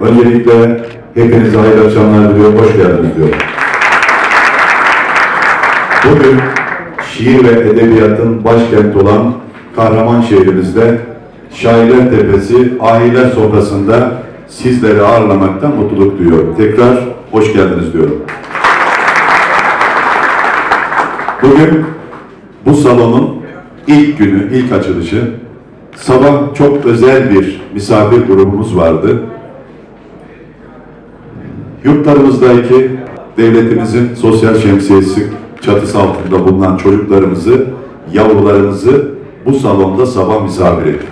Öncelikle hepinize hayırlı akşamlar diliyorum, hoş geldiniz diyorum. Bugün şiir ve edebiyatın başkenti olan kahraman şehrimizde Şairler Tepesi Ahiler Sofrası'nda sizleri ağırlamaktan mutluluk duyuyorum. Tekrar hoş geldiniz diyorum. Bugün bu salonun ilk günü, ilk açılışı. Sabah çok özel bir misafir grubumuz vardı. Yurtlarımızdaki devletimizin sosyal şemsiyesi çatısı altında bulunan çocuklarımızı, yavrularımızı bu salonda sabah misafir ettik.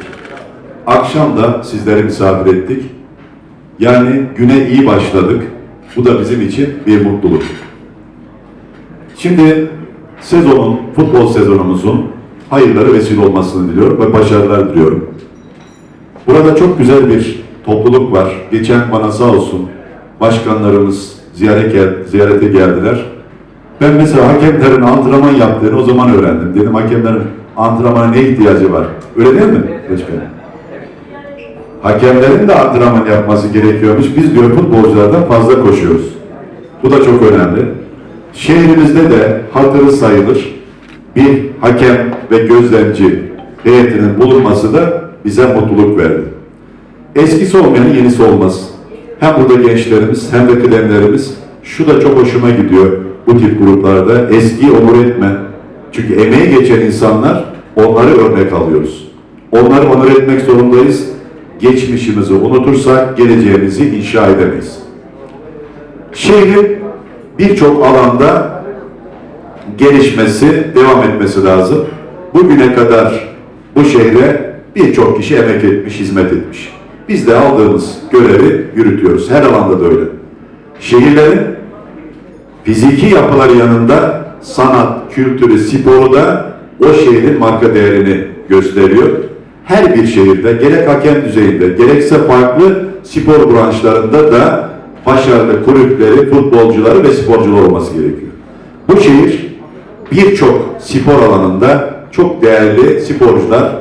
Akşam da sizleri misafir ettik. Yani güne iyi başladık. Bu da bizim için bir mutluluk. Şimdi sezonun, futbol sezonumuzun hayırları vesile olmasını diliyorum ve başarılar diliyorum. Burada çok güzel bir topluluk var. Geçen bana sağ olsun başkanlarımız ziyaret gel- ziyarete geldiler. Ben mesela hakemlerin antrenman yaptığını o zaman öğrendim. Dedim hakemlerin antrenmana ne ihtiyacı var? Öyle değil mi? Başkanım? Hakemlerin de antrenman yapması gerekiyormuş. Biz diyor futbolculardan fazla koşuyoruz. Bu da çok önemli. Şehrimizde de hatırı sayılır bir hakem ve gözlemci heyetinin bulunması da bize mutluluk verdi. Eskisi olmayanın yenisi olmaz. Hem burada gençlerimiz hem de kıdemlerimiz şu da çok hoşuma gidiyor bu tip gruplarda. Eskiyi onur etme. Çünkü emeği geçen insanlar onları örnek alıyoruz. Onları onur etmek zorundayız. Geçmişimizi unutursak geleceğimizi inşa edemeyiz. Şehrin birçok alanda gelişmesi, devam etmesi lazım. Bugüne kadar bu şehre birçok kişi emek etmiş, hizmet etmiş. Biz de aldığımız görevi yürütüyoruz. Her alanda da öyle. Şehirlerin fiziki yapıları yanında sanat, kültürü, sporu da o şehrin marka değerini gösteriyor. Her bir şehirde gerek hakem düzeyinde gerekse farklı spor branşlarında da başarılı kulüpleri, futbolcuları ve sporcular olması gerekiyor. Bu şehir birçok spor alanında çok değerli sporcular,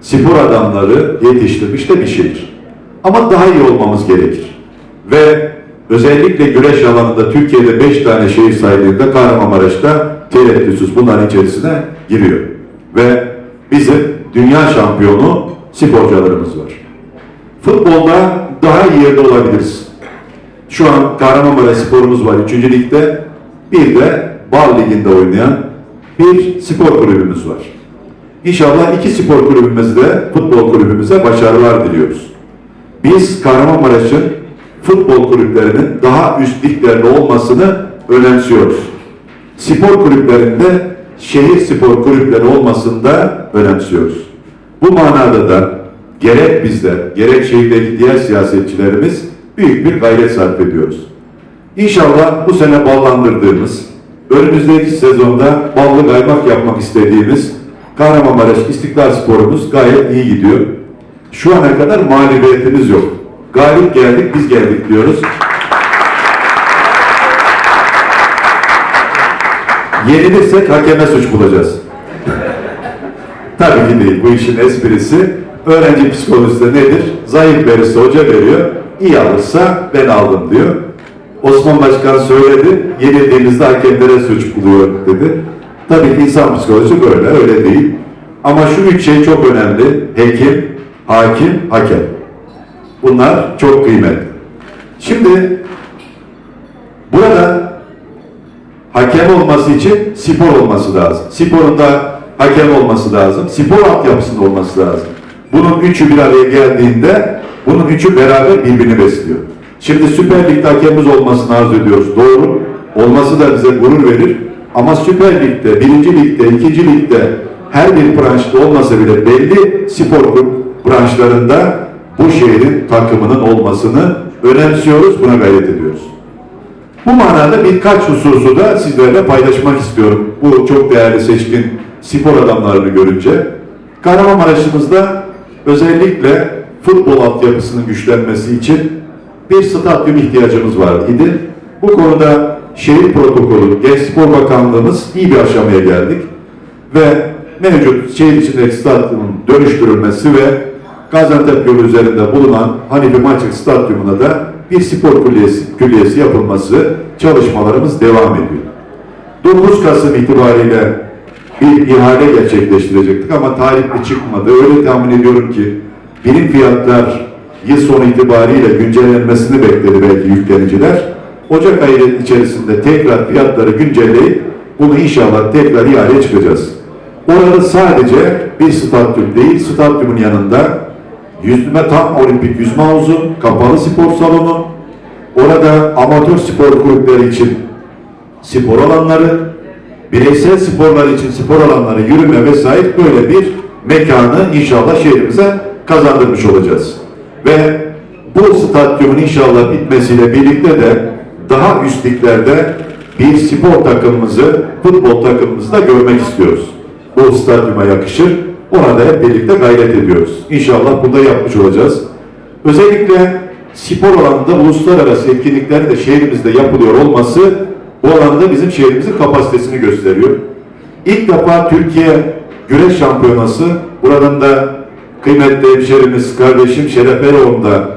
spor adamları yetiştirmiş de bir şehir. Ama daha iyi olmamız gerekir. Ve özellikle güreş alanında Türkiye'de 5 tane şehir saydığında Kahramanmaraş'ta tereddütsüz bunların içerisine giriyor. Ve bizim dünya şampiyonu sporcularımız var. Futbolda daha iyi yerde olabiliriz. Şu an Kahramanmaraş sporumuz var 3. ligde. Bir de Bal Ligi'nde oynayan bir spor kulübümüz var. İnşallah iki spor kulübümüzde, futbol kulübümüze başarılar diliyoruz. Biz Kahramanmaraş'ın futbol kulüplerinin daha üst liglerde olmasını önemsiyoruz. Spor kulüplerinde şehir spor kulüpleri olmasını da önemsiyoruz. Bu manada da gerek bizler, gerek şehirdeki diğer siyasetçilerimiz büyük bir gayret sarf ediyoruz. İnşallah bu sene ballandırdığımız, önümüzdeki sezonda ballı kaymak yapmak istediğimiz Kahramanmaraş İstiklal Sporumuz gayet iyi gidiyor. Şu ana kadar mağlubiyetimiz yok. Galip geldik, biz geldik diyoruz. Yenilirsek hakeme suç bulacağız. Tabii ki değil. Bu işin esprisi öğrenci psikolojisi nedir? Zayıf verirse hoca veriyor, iyi alırsa ben aldım diyor. Osman Başkan söyledi, yenildiğimizde hakemlere suç buluyor dedi. Tabii ki insan psikolojisi böyle, öyle değil. Ama şu üç şey çok önemli. Hekim, hakim, hakem. Bunlar çok kıymetli. Şimdi burada hakem olması için spor olması lazım. Sporunda hakem olması lazım. Spor altyapısında olması lazım. Bunun üçü bir araya geldiğinde bunun üçü beraber birbirini besliyor. Şimdi Süper Lig'de hakemimiz olmasını arzu ediyoruz. Doğru. Olması da bize gurur verir. Ama Süper Lig'de, birinci ligde, ikinci ligde her bir branşta olmasa bile belli spor branşlarında bu şehrin takımının olmasını önemsiyoruz, buna gayret ediyoruz. Bu manada birkaç hususu da sizlerle paylaşmak istiyorum. Bu çok değerli seçkin spor adamlarını görünce. Kahramanmaraş'ımızda özellikle futbol altyapısının güçlenmesi için bir stadyum ihtiyacımız var idi. Bu konuda şehir protokolü, Genç Spor Bakanlığımız iyi bir aşamaya geldik. Ve mevcut şehir içindeki stadyumun dönüştürülmesi ve Gaziantep yolu üzerinde bulunan Hanifi Maçık Stadyumuna da bir spor külliyesi, külliyesi yapılması çalışmalarımız devam ediyor. 9 Kasım itibariyle bir ihale gerçekleştirecektik ama talipli çıkmadı. Öyle tahmin ediyorum ki birim fiyatlar yıl sonu itibariyle güncellenmesini bekledi belki yükleniciler. Ocak ayı içerisinde tekrar fiyatları güncelleyip bunu inşallah tekrar ihaleye çıkacağız. Orada sadece bir stadyum değil, stadyumun yanında yüzme tam olimpik yüzme havuzu, kapalı spor salonu, orada amatör spor kulüpleri için spor alanları, bireysel sporlar için spor alanları, yürüme vesaire böyle bir mekanı inşallah şehrimize kazandırmış olacağız. Ve bu stadyumun inşallah bitmesiyle birlikte de daha üst liglerde bir spor takımımızı, futbol takımımızı da görmek istiyoruz. Bu stadyuma yakışır. Ona da hep birlikte gayret ediyoruz. İnşallah burada yapmış olacağız. Özellikle spor alanında uluslararası etkinliklerin de şehrimizde yapılıyor olması bu alanda bizim şehrimizin kapasitesini gösteriyor. İlk defa Türkiye Güreş Şampiyonası buradan da kıymetli hemşerimiz kardeşim Şeref Eroğlu'na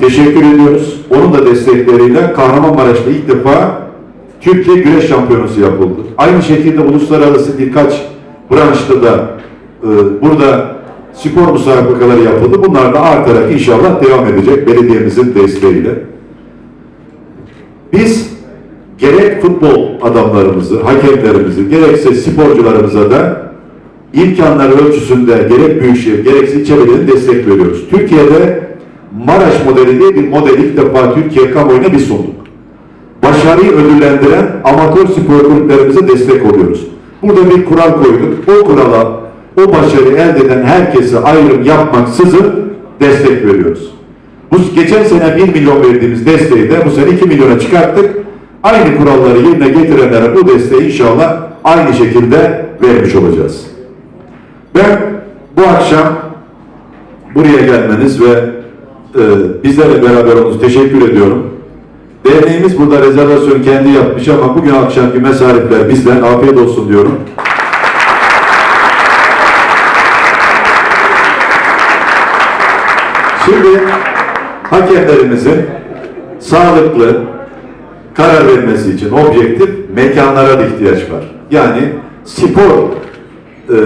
teşekkür ediyoruz. Onun da destekleriyle Kahramanmaraş'ta ilk defa Türkiye Güreş Şampiyonası yapıldı. Aynı şekilde uluslararası birkaç branşta da burada spor müsabakaları yapıldı. Bunlar da artarak inşallah devam edecek belediyemizin desteğiyle. Biz gerek futbol adamlarımızı, hakemlerimizi, gerekse sporcularımıza da imkanları ölçüsünde gerek büyükşehir, gerekse ilçe belediyelerine destek veriyoruz. Türkiye'de Maraş modeli diye bir modeli ilk defa Türkiye kamuoyuna bir sunduk. Başarıyı ödüllendiren amatör spor kulüplerimize destek oluyoruz. Burada bir kural koyduk. O kurala, o başarıyı elde eden herkese ayrım yapmaksızın destek veriyoruz. Bu geçen sene 1 milyon verdiğimiz desteği de bu sene 2 milyona çıkarttık. Aynı kuralları yerine getirenlere bu desteği inşallah aynı şekilde vermiş olacağız. Ben bu akşam buraya gelmeniz ve e, bizlerle beraber olmanız teşekkür ediyorum. Derneğimiz burada rezervasyon kendi yapmış ama bugün akşamki mesarifler bizden afiyet olsun diyorum. Şimdi hakemlerimizin sağlıklı karar vermesi için objektif mekanlara da ihtiyaç var. Yani spor e,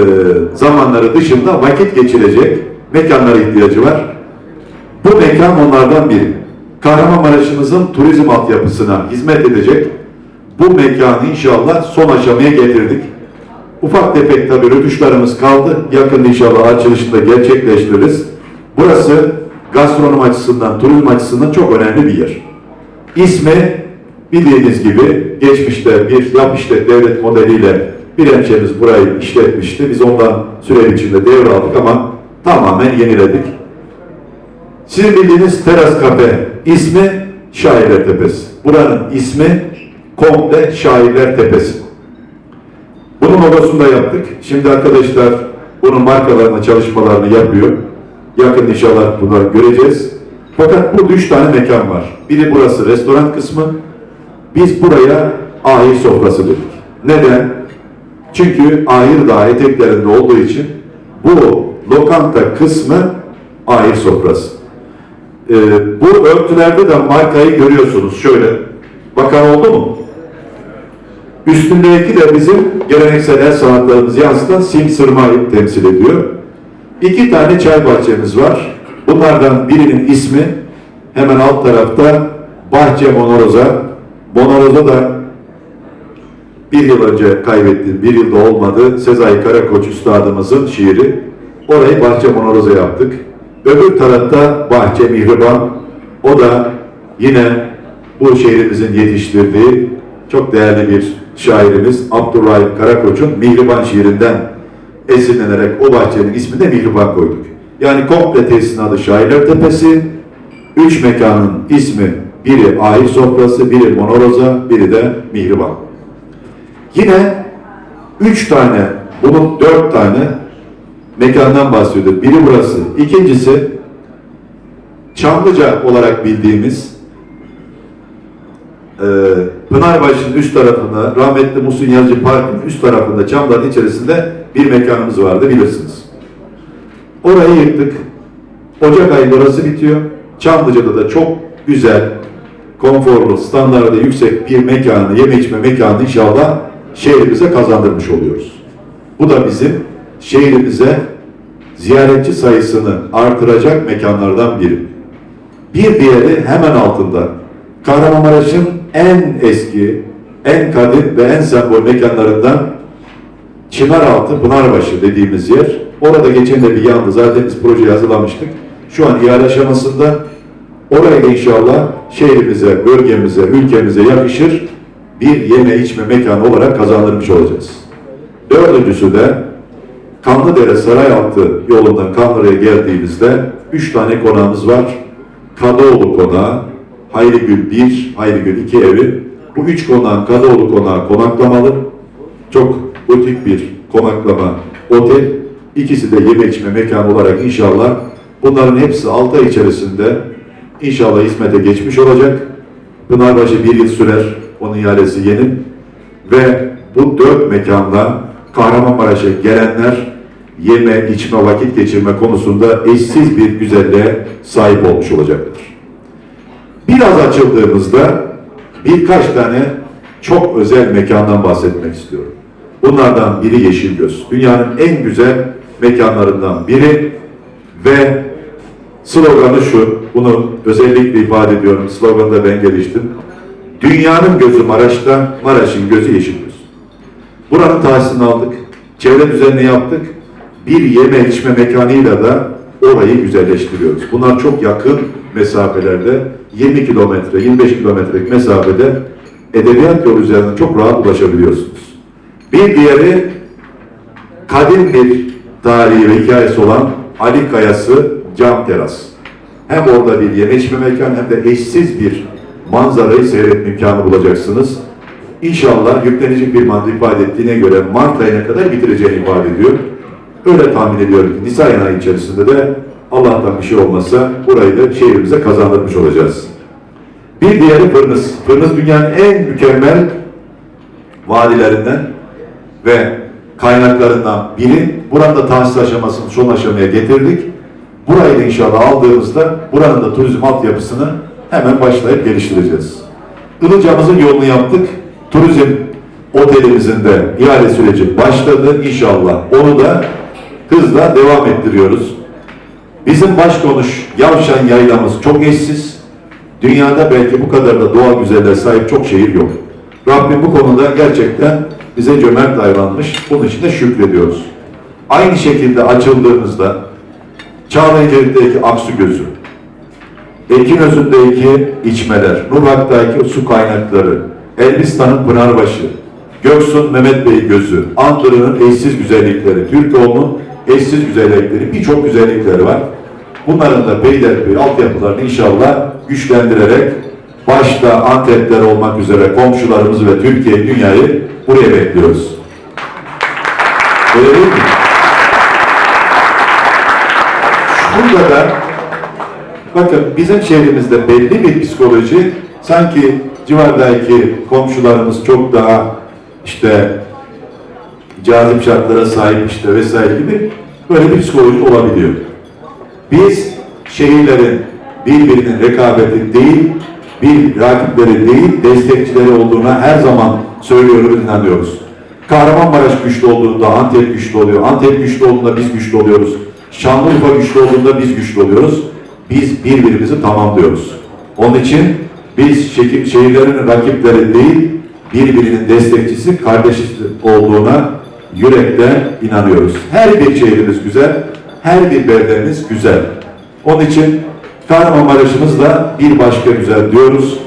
zamanları dışında vakit geçirecek mekanlara ihtiyacı var. Bu mekan onlardan biri. Kahramanmaraş'ımızın turizm altyapısına hizmet edecek bu mekanı inşallah son aşamaya getirdik. Ufak tefek tabi rötuşlarımız kaldı. Yakın inşallah açılışında gerçekleştiririz. Burası gastronom açısından, turizm açısından çok önemli bir yer. İsmi bildiğiniz gibi geçmişte bir yap işlet devlet modeliyle bir hemşerimiz burayı işletmişti. Biz ondan süre içinde devraldık ama tamamen yeniledik. Sizin bildiğiniz Teras Kafe ismi Şairler Tepesi. Buranın ismi komple Şairler Tepesi. Bunun logosunu yaptık. Şimdi arkadaşlar bunun markalarına çalışmalarını yapıyor. Yakın inşallah bunları göreceğiz. Fakat burada üç tane mekan var. Biri burası restoran kısmı. Biz buraya ahir sofrası dedik. Neden? Çünkü ahir dağı eteklerinde olduğu için bu lokanta kısmı ahir sofrası. Ee, bu örtülerde de markayı görüyorsunuz. Şöyle. Bakan oldu mu? Üstündeki de bizim geleneksel el sanatlarımızı yansıtan sim sırmayı temsil ediyor. İki tane çay bahçemiz var. Bunlardan birinin ismi hemen alt tarafta Bahçe Monoroza. Monoroza da bir yıl önce kaybettim, bir yılda olmadı. Sezai Karakoç Üstadımızın şiiri. Orayı Bahçe Monoroza yaptık. Öbür tarafta Bahçe Mihriban. O da yine bu şehrimizin yetiştirdiği çok değerli bir şairimiz Abdurrahim Karakoç'un Mihriban şiirinden esinlenerek o bahçenin ismini de Mihriban koyduk. Yani komple tesisin adı Şairler Tepesi. Üç mekanın ismi biri Ahir Sofrası, biri Monoroza, biri de Mihriban. Yine üç tane, bunun dört tane mekandan bahsediyor. Biri burası. İkincisi Çamlıca olarak bildiğimiz e, Pınarbaşı'nın üst tarafında, rahmetli Musun Yazıcı Park'ın üst tarafında, Çamlı'nın içerisinde bir mekanımız vardı bilirsiniz. Orayı yıktık. Ocak ayı burası bitiyor. Çamlıca'da da çok güzel, konforlu, standartı yüksek bir mekanı, yeme içme mekanı inşallah şehrimize kazandırmış oluyoruz. Bu da bizim şehrimize ziyaretçi sayısını artıracak mekanlardan biri. Bir diğeri hemen altında. Kahramanmaraş'ın en eski, en kadim ve en sembol mekanlarından Çınaraltı Pınarbaşı dediğimiz yer. Orada geçen de bir yandı. Zaten biz projeyi hazırlamıştık. Şu an ihale aşamasında. Oraya inşallah şehrimize, bölgemize, ülkemize yakışır bir yeme içme mekanı olarak kazandırmış olacağız. Dördüncüsü de Kanlıdere Sarayaltı yolundan Kanlı'ya geldiğimizde üç tane konağımız var. Kadıoğlu Konağı, Hayrigül 1, Hayrigül 2 evi. Bu üç konağın Kadıoğlu Konağı konaklamalı. Çok butik bir konaklama otel. İkisi de yeme içme mekanı olarak inşallah bunların hepsi 6 ay içerisinde inşallah hizmete geçmiş olacak. Pınarbaşı bir yıl sürer. Onun ihalesi yeni. Ve bu dört mekanda Kahramanmaraş'a gelenler yeme, içme, vakit geçirme konusunda eşsiz bir güzelliğe sahip olmuş olacaktır. Biraz açıldığımızda birkaç tane çok özel mekandan bahsetmek istiyorum. Bunlardan biri Yeşilgöz. Dünyanın en güzel mekanlarından biri ve sloganı şu, bunu özellikle ifade ediyorum, sloganı da ben geliştim. Dünyanın gözü Maraş'ta, Maraş'ın gözü Yeşilgöz. Buranın tahsisini aldık, çevre düzenini yaptık, bir yeme içme mekanıyla da orayı güzelleştiriyoruz. Bunlar çok yakın mesafelerde, 20 kilometre, 25 kilometrelik mesafede edebiyat yolu üzerinden çok rahat ulaşabiliyorsunuz. Bir diğeri kadim bir tarihi ve hikayesi olan Ali Kayası Cam Teras. Hem orada bir yeme içme mekanı hem de eşsiz bir manzarayı seyretme imkanı bulacaksınız. İnşallah yüklenecek bir mantık ifade ettiğine göre Mart ayına kadar bitireceğini ifade ediyor. Öyle tahmin ediyorum ki Nisan ayı içerisinde de Allah'tan bir şey olmazsa burayı da şehrimize kazandırmış olacağız. Bir diğeri Fırnız. Fırnız dünyanın en mükemmel vadilerinden ve kaynaklarından biri. Buranın da tahsis aşamasını son aşamaya getirdik. Burayı da inşallah aldığımızda buranın da turizm altyapısını hemen başlayıp geliştireceğiz. Ilıcamızın yolunu yaptık. Turizm otelimizin de ihale süreci başladı. İnşallah onu da hızla devam ettiriyoruz. Bizim başkonuş Yavşan Yaylamız çok eşsiz. Dünyada belki bu kadar da doğal güzelliğe sahip çok şehir yok. Rabbim bu konuda gerçekten bize cömert davranmış. Bunun için de şükrediyoruz. Aynı şekilde açıldığımızda Çağlayancalık'taki Aksu Gözü, Ekinözü'ndeki içmeler, Nurhak'taki su kaynakları, Elbistan'ın Pınarbaşı, Göksun Mehmet Bey Gözü, Antırı'nın eşsiz güzellikleri, Türkoğlu'nun eşsiz güzellikleri, birçok güzellikleri var. Bunların da Beylerbeyi altyapılarını inşallah güçlendirerek başta Antepler olmak üzere komşularımız ve Türkiye, dünyayı buraya bekliyoruz. Öyle değil mi? Burada da bakın bizim şehrimizde belli bir psikoloji sanki civardaki komşularımız çok daha işte cazip şartlara sahip işte vesaire gibi böyle bir psikoloji olabiliyor. Biz şehirlerin birbirinin rekabeti değil, bir rakipleri değil, destekçileri olduğuna her zaman söylüyoruz, inanıyoruz. Kahramanmaraş güçlü olduğunda Antep güçlü oluyor. Antep güçlü olduğunda biz güçlü oluyoruz. Şanlıurfa güçlü olduğunda biz güçlü oluyoruz. Biz birbirimizi tamamlıyoruz. Onun için biz şekil, şehirlerin rakipleri değil, birbirinin destekçisi, kardeşi olduğuna yürekten inanıyoruz. Her bir şehrimiz güzel, her bir beldemiz güzel. Onun için Kahramanmaraş'ımız da bir başka güzel diyoruz.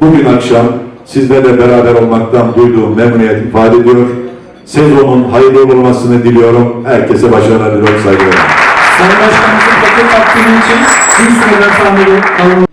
Bugün akşam sizlerle beraber olmaktan duyduğum memnuniyet ifade ediyor. Sezonun hayırlı olmasını diliyorum. Herkese başarılar diliyorum saygılarımla. Sayın Başkanımızın katıl takdimi için bir süreler sahnede.